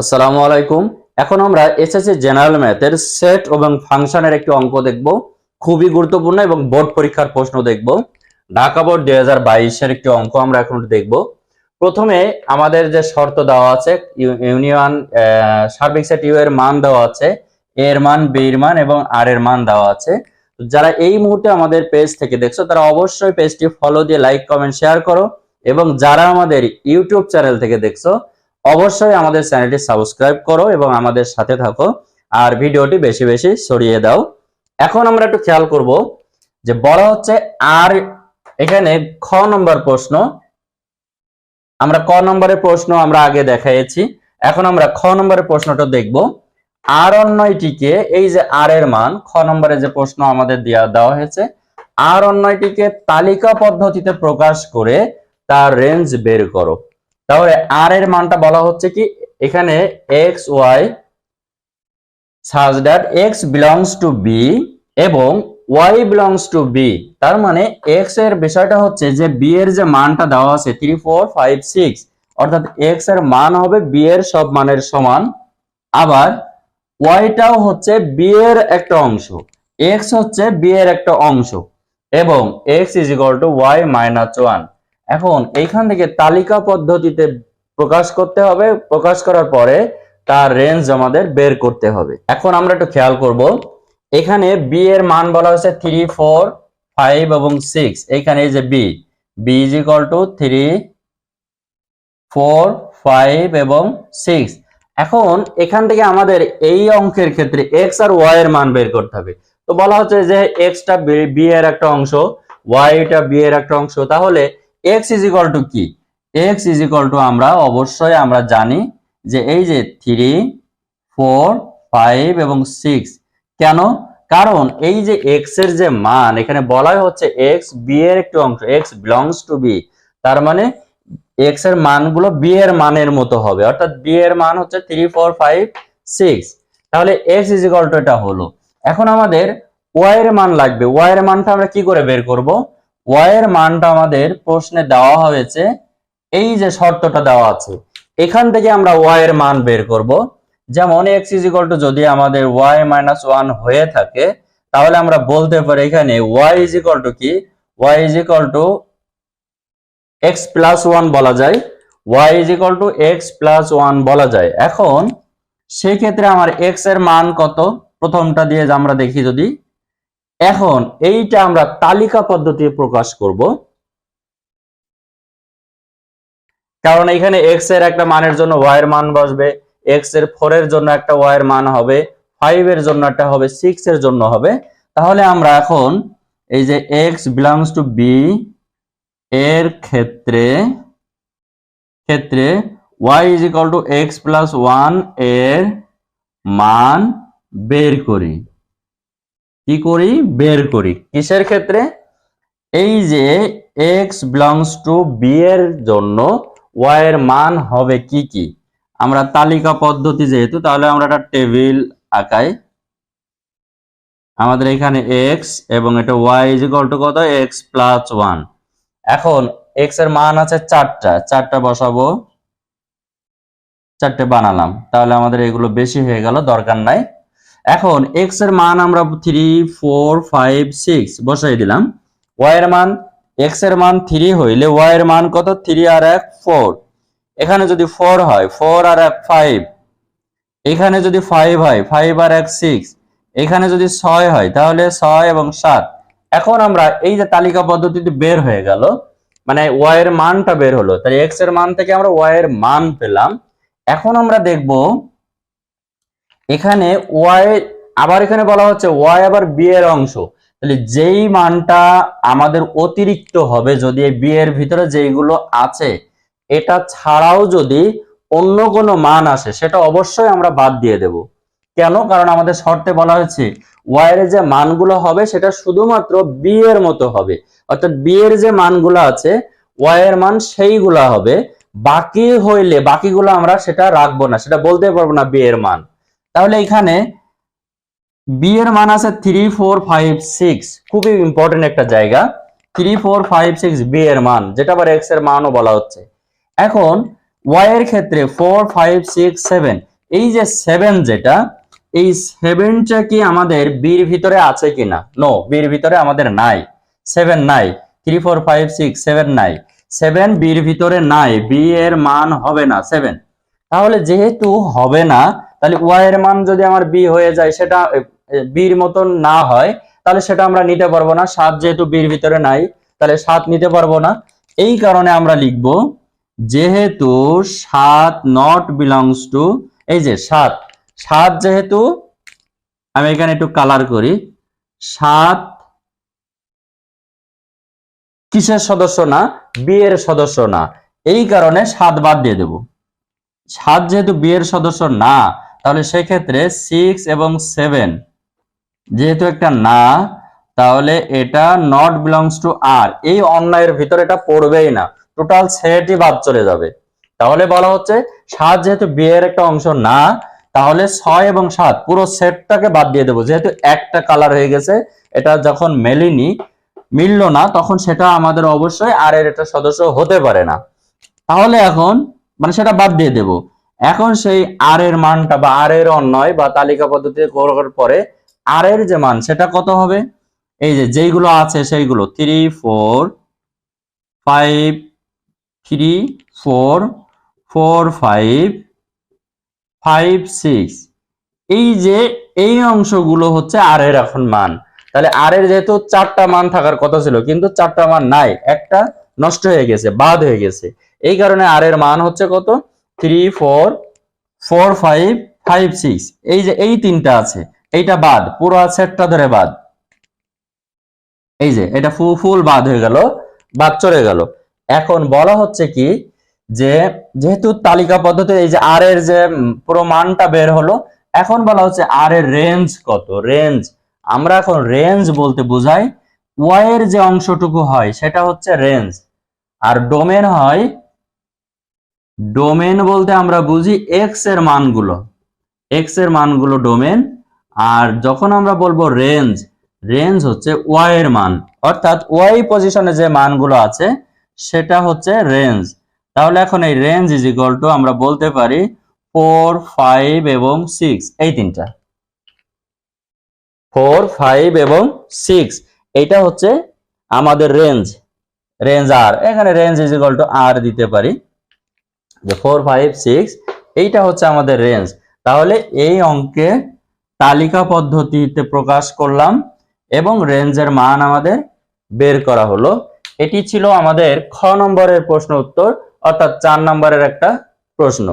আসসালামু আলাইকুম। এখন আমরা এসএসসি জেনারেল ম্যাথের সেট এবং ফাংশনের একটি অঙ্ক দেখব। খুবই গুরুত্বপূর্ণ এবং বোর্ড পরীক্ষার প্রশ্ন দেখব। ঢাকা বোর্ড দুই হাজার বাইশের একটি অঙ্ক আমরা এখন দেখব। প্রথমে আমাদের যে শর্ত দেওয়া আছে ইউনিয়ন সার্বিক সেট ইউ এর মান দেওয়া আছে এর মান বি এর মান এবং আর এর মান দেওয়া আছে। যারা এই মুহূর্তে আমাদের পেজ থেকে দেখছ, তারা অবশ্যই পেজটি ফলো দিয়ে লাইক কমেন্ট শেয়ার করো এবং যারা আমাদের ইউটিউব চ্যানেল থেকে দেখছ অবশ্যই আমাদের চ্যানেলটি সাবস্ক্রাইব করো এবং আমাদের সাথে থাকো আর ভিডিওটি বেশি বেশি ছড়িয়ে দাও। এখন আমরা একটু খেয়াল করব যে বলা হচ্ছে আর, এখানে খ নম্বর প্রশ্ন। আমরা ক নম্বরের প্রশ্ন আমরা আগে দেখাইছি এখন আমরা খ নম্বরের প্রশ্নটা দেখব। আর অন্যয়টিকে এই যে আর এর মান, খ নম্বরে যে প্রশ্ন আমাদের দেওয়া দেওয়া হয়েছে, আর অন্যয়টিকে তালিকা পদ্ধতিতে প্রকাশ করে তার রেঞ্জ বের করো। তাহলে আর এর মানটা বলা হচ্ছে কি? এখানে x y such that x belongs to B এবং ওয়াই বিলংস টু বি তার মানে এক্সের বিষয়টা হচ্ছে যে বি এর যে মানটা দেওয়া আছে থ্রি ফোর ফাইভ সিক্স অর্থাৎ এক্সের মান হবে বি এর সব মানের সমান। আবার ওয়াইটাও হচ্ছে বি এর একটা অংশ এক্স হচ্ছে বি এর একটা অংশ এবং x is equal to y minus one এখন এইখান থেকে তালিকা পদ্ধতিতে প্রকাশ করতে হবে। প্রকাশ করার পরে তার রেঞ্জ আমাদের বের করতে হবে। এখন আমরা একটু খেয়াল করব। এখানে বি এর মান বলা হয়েছে থ্রি ফোর ফাইভ এবং সিক্স এখানে এই যে B B is equal to three four five এবং সিক্স এখন এখান থেকে আমাদের এই অঙ্কের ক্ষেত্রে এক্স আর ওয়াই এর মান বের করতে হবে। তো বলা হচ্ছে যে এক্সটা বি এর একটা অংশ ওয়াইটা বি এর একটা অংশ। তাহলে এক্স ইজ ইকুয়াল টু কি? এক্স ইজ ইকুয়াল টু আমরা অবশ্যই আমরা জানি যে এই যে থ্রি ফোর ফাইভ এবং সিক্স কেন? কারণ এই যে এক্সের যে মান, এখানে বলাই হচ্ছে এক্স বি এর একটি অংশ এক্স বিলংস টু বি তার মানে এক্সের মানগুলো বি এর মানের মতো হবে, অর্থাৎ বি এর মান হচ্ছে থ্রি ফোর ফাইভ সিক্স তাহলে এক্স ইজ ইকুয়াল টু এটা হলো। এখন আমাদের ওয়াই এর মান লাগবে ওয়াই এর মানটা আমরা কি করে বের করব? ওয়াই এর মানটা আমাদের প্রশ্নে দেওয়া হয়েছে, এই যে শর্তটা দেওয়া আছে, এখান থেকে আমরা ওয়াই এর মান বের করব। যেমন এক্স ইজ ইকুয়াল টু যদি আমাদের ওয়াই মাইনাস ওয়ান হয়ে থাকে, তাহলে আমরা বলতে পারি এখানে ওয়াই ইজ ইকুয়াল টু কি? Y is equal to x plus one বলা যায়। Y is equal to x plus one বলা যায়। এখন সেই ক্ষেত্রে আমার এক্সের মান কত? প্রথমটা দিয়ে আমরা দেখি যদি এখন এইটা আমরা তালিকা পদ্ধতি প্রকাশ করব। কারণ এখানে এক্সের একটা মানের জন্য ওয়াই এর মান বসবে এক্সের ফোর এর জন্য একটা ওয়াই এর মান হবে ফাইভ এর জন্য একটা হবে সিক্স এর জন্য হবে। তাহলে আমরা এখন এই যে এক্স বিলংস টু বি এর ক্ষেত্রে ক্ষেত্রে y is equal to x plus ওয়ানের মান বের করি। কি করি? বের করি। কিসের ক্ষেত্রে? এই যে এক্স বিলংস টু বি এর জন্য ওয়াই এর মান হবে কি কি? আমরা তালিকা পদ্ধতি যেহেতু, তাহলে আমরা একটা টেবিল আঁকাই। আমাদের এখানে x এবং এটা y ইজ টু কত? x প্লাস ওয়ান এখন x এর মান আছে চারটা। চারটা বসাবো। চারটে বানালাম। তাহলে আমাদের এগুলো বেশি হয়ে গেল, দরকার নাই। এখন x এর মান আমরা থ্রি ফোর ফাইভ সিক্স বসাই দিলাম। y এর মান x এর মান থ্রি হইলে y এর মান কত? থ্রি আর এক ফোর এখানে যদি ফোর হয় ফোর আর এক ফাইভ এখানে যদি ফাইভ হয় ফাইভ আর এক সিক্স এখানে যদি ছয় হয়, তাহলে ছয় এবং সাত। এখন আমরা এই যে তালিকা পদ্ধতিতে বের হয়ে গেল মানে ওয়াই এর মানটা বের হলো তাই এক্সের মান থেকে আমরা ওয়াই এর মান পেলাম। এখন আমরা দেখব এখানে ওয়াই আবার এখানে বলা হচ্ছে ওয়াই আবার বি এর অংশ। তাহলে যেই মানটা আমাদের অতিরিক্ত হবে, যদি এই বি এর ভিতরে যেইগুলো আছে, এটা ছাড়াও যদি অন্য কোনো মান আসে, সেটা অবশ্যই আমরা বাদ দিয়ে দেব। কেন? কারণ আমাদের শর্তে বলা হয়েছে ওয়াই এর যে মানগুলো হবে, সেটা শুধুমাত্র বি এর মতো হবে। অর্থাৎ বি এর যে মানগুলো আছে ওয়াই এর মান সেইগুলা হবে। বাকি হইলে, বাকিগুলো আমরা সেটা রাখব না, সেটা বলতে পারব না বি এর মান। তাহলে এখানে বি এর মান আছে থ্রি ফোর ফাইভ সিক্স খুবই ইম্পর্টেন্ট একটা জায়গা। Three four five six B এর মান, যেটা আবার এক্সের মানও বলা হচ্ছে। এখন ওয়াই এর ক্ষেত্রে ফোর ফাইভ সিক্স সেভেন এই যে সেভেন যেটা, এই সেভেনটা কি আমাদের বির ভিতরে আছে কিনা? নো বির ভিতরে আমাদের নাই। সেভেন নাই। Three four five six seven নাই। সেভেন বির ভিতরে নাই। বি এর মান হবে না সেভেন তাহলে যেহেতু হবে না তাহলে ওয়াই এর মান যদি আমার বি হয়ে যায়, সেটা বির মতন না হয়, তাহলে সেটা আমরা নিতে পারব না। সাত যেহেতু বির ভিতরে নাই, তাহলে সাত নিতে পারব না। এই কারণে আমরা লিখব, যেহেতু সাত নট বিলংস টু এই যে সাত সাত যেহেতু, আমি এখানে একটু কালার করি, সাত কিসের সদস্য না বি এর সদস্য না। এই কারণে সাত বাদ দিয়ে দেব। সাত যেহেতু বি এর সদস্য না তাহলে সেক্ষেত্রে সিক্স এবং সেভেন যেহেতু একটা না, তাহলে এটা নট বিলংস টু আর এই অন্যায়ের ভিতরে এটা পড়বেই না। টোটাল সেটই বাদ চলে যাবে। তাহলে বলা হচ্ছে, সাত যেহেতু বি এর একটা অংশ না, তাহলে ছয় এবং সাত, পুরো সেটটাকে বাদ দিয়ে দেবো। যেহেতু একটা কালার হয়ে গেছে, এটা যখন মেলেনি, মিললো না, তখন সেটা আমাদের অবশ্যই আর এর একটা সদস্য হতে পারে না। তাহলে এখন মানে সেটা বাদ দিয়ে দেব। এখন সেই আর এর মানটা বা আর এর অন্যয় বা তালিকা পদ্ধতিতে করার পরে আর এর যে মান, সেটা কত হবে? এই যে যেইগুলো আছে সেইগুলো three four five three four four five five six এই যে এই অংশগুলো হচ্ছে আর এর এখন মান। তাহলে আর এর যেহেতু চারটা মান থাকার কথা ছিল, কিন্তু চারটা মান নাই, একটা নষ্ট হয়ে গেছে, বাদ হয়ে গেছে। এই কারণে আর এর মান হচ্ছে কত? Three four four five five six এই যে এই তিনটা আছে, এইটা বাদ, পুরো সেটটা ধরে বাদ। এই যে, এটা ফুল বাদ হয়ে গেল, বাদ চলে গেল। এখন বলা হচ্ছে কি যে, যেহেতু তালিকা পদ্ধতি এই যে আর এর যে পুরো মানটা বের হলো, এখন বলা হচ্ছে আর এর রেঞ্জ কত? রেঞ্জ আমরা এখন রেঞ্জ বলতে বোঝাই ওয়াই এর যে অংশটুকু হয়, সেটা হচ্ছে রেঞ্জ আর ডোমেন হয় ডোমেন বলতে আমরা বুঝি এক্সের মানগুলো। এক্সের মানগুলো ডোমেন, আর যখন আমরা বলব রেঞ্জ রেঞ্জ হচ্ছে ওয়াই এর মান। অর্থাৎ ওয়াই পজিশনে যে মানগুলো আছে, সেটা হচ্ছে রেঞ্জ তাহলে এখন এই রেঞ্জ ইজ ইকুয়াল টু আমরা বলতে পারি ফোর ফাইভ এবং সিক্স এই তিনটা। ফোর ফাইভ এবং সিক্স এটা হচ্ছে আমাদের রেঞ্জ রেঞ্জ আর এখানে রেঞ্জ ইজ ইকুয়াল টু আর দিতে পারি। যে ফোর ফাইভ সিক্স এইটা হচ্ছে আমাদের রেঞ্জ তাহলে এই অঙ্কে তালিকা পদ্ধতিতে প্রকাশ করলাম এবং রেঞ্জের মান আমাদের বের করা হলো। এটি ছিল আমাদের খ নম্বরের প্রশ্ন উত্তর, অর্থাৎ চার নম্বরের একটা প্রশ্ন।